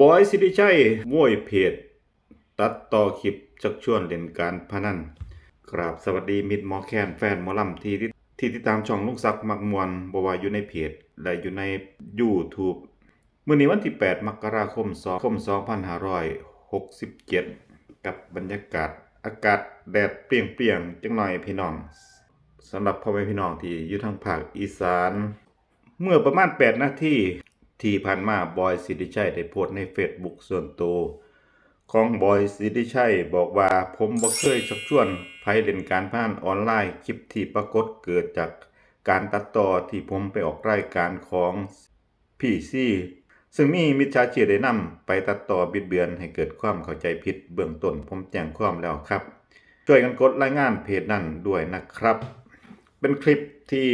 บอยสิริชัยโวยเพจ ตัดต่อคลิปชักชวนเล่นการพนันกราบสวัสดีมิตรหมอแคนแฟนหมอลำที่ที่ติดตามช่องลุงศักมักมวลบวาอยู่ในเพจ และอยู่ใน YouTube มื่อนี้วันที่ 8 มกราคม2คม2567 กับบรรยากาศอากาศแดดเปรี้ยงๆจังหน่อยพี่น้องสำหรับพ่อแม่พี่น้องที่อยู่ทางภาคอีสาน เมื่อประมาณ 8 นาที ที่ผ่านมาบอยสิริชัยได้โพสต์ใน Facebook ส่วนตัวของบอยสิริชัยบอกว่าผมบ่เคยชักชวนไผเล่นการพนันออนไลน์คลิปที่ปรากฏเกิดจากการตัดต่อที่ผมไปออกรายการของพี่ซีซึ่งมีมิจฉาชีพได้นำไปตัดต่อบิดเบือนให้เกิดความเข้าใจผิดเบื้องต้นผมแจ้งความแล้วครับ ช่วยกันกดรายงานเพจนั้นด้วยนะครับ เป็นคลิปที่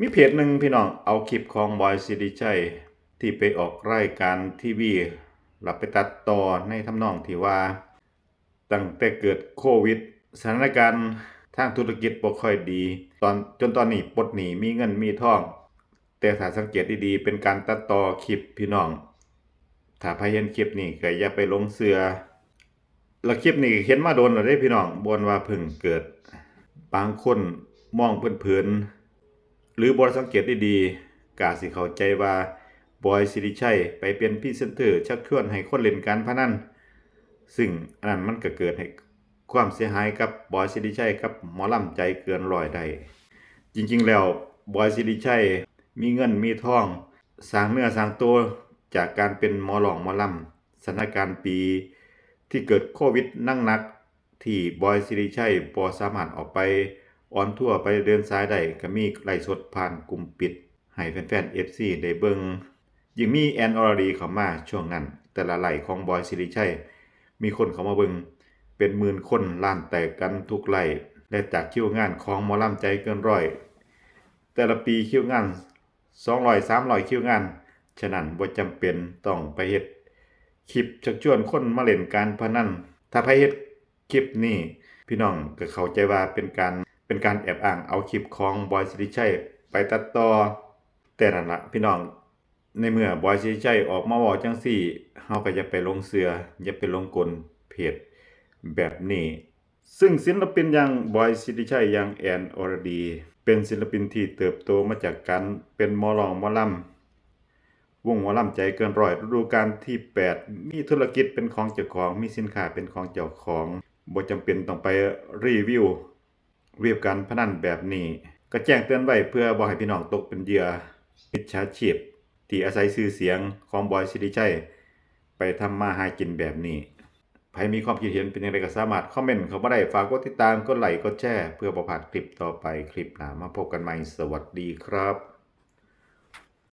มีเพจหนึ่งพี่น้องเอาคลิปของบอยสิริชัยที่ไปออกรายการทีวีหลับไปตัดต่อในทำนองที่ว่า ตั้งแต่เกิดโควิด สถานการณ์ทางธุรกิจบ่ค่อยดี ตอนจนตอนนี้ปลดหนี้มีเงินมีทอง แต่ถ้าสังเกตดีๆ เป็นการตัดต่อคลิปพี่น้อง ถ้าใครเห็นคลิปนี้ก็อย่าไปลงเสือแล้วคลิปนี้เห็นมาโดนแล้วเด้พี่น้องบนว่าเพิ่งเกิด บางคนมองเผินๆ หรือบริสังเกตดีๆกาสิเข้าใจว่าบอยสิริชัยไปเป็นพรีเซนเตอร์ชักชวนให้คนเล่นการพนันซึ่งอันนั้นมันก็เกิดให้ความเสียหายกับบอยสิริชัยกับหมอลำใจเกินร้อยได้จริงๆแล้วบอยสิริชัยมีเงินมีทองสร้างเนื้อสร้างตัวจากการเป็นหมอหลองหมอลำสถานการณ์ปี ที่เกิดโควิดนั่งนักที่บอยสิริชัยพอสามารถออกไป ออนทั่วไปเดินสายได้ก็มีไลฟ์สดผ่านกลุ่มปิด ให้แฟนๆ FC ได้เบิงยิ่งมีแอนอรดีเข้ามาช่วงนั้น แต่ละไหลของบอยสิริชัย มีคนเข้ามาเบิงเป็นหมื่นคนล้านแตกกันทุกไหลและจากคิวงานของหมอลำใจเกินร้อย แต่ละปีคิวงาน200 300คิวงาน ฉะนั้นบ่จำเป็นต้องไปเฮ็ดคลิปชักชวนคนมาเล่นการพนันถ้าไปเฮ็ดคลิปนี้พี่น้องก็เข้าใจว่าเป็นการ เป็นการแอบอ้างเอาคลิปของบอยสิริชัยไปตัดต่อแต่นั่นละพี่น้องในเมื่อบอยสิริชัยออกมาบอกจังสี่เฮาก็อย่าไปลงเสืออย่าไปลงกลเพจแบบนี้ ซึ่งศิลปินอย่างบอยสิริชัยอย่างแอนอรดี เป็นศิลปินที่เติบโตมาจากการเป็นมอรองมอลำวงหมอลำใจเกินร้อยฤดูกาลที่ 8 มีธุรกิจเป็นของเจ้าของมีสินค้าเป็นของเจ้าของบ่จำเป็นต้องไปรีวิว เรียบการพนันแบบนี้ ก็แจ้งเตือนไว้เพื่อบ่ให้พี่น้องตกเป็นเหยื่อมิจฉาชีพที่อาศัยชื่อเสียงของบอยสิริชัยไปทำมาหากินแบบนี้ใครมีความคิดเห็นเป็นอย่างไรก็สามารถคอมเมนต์เข้ามาได้ฝากกดติดตามกดไลค์กดแชร์เพื่อประพาดคลิปต่อไปคลิปหน้ามาพบกันใหม่สวัสดีครับ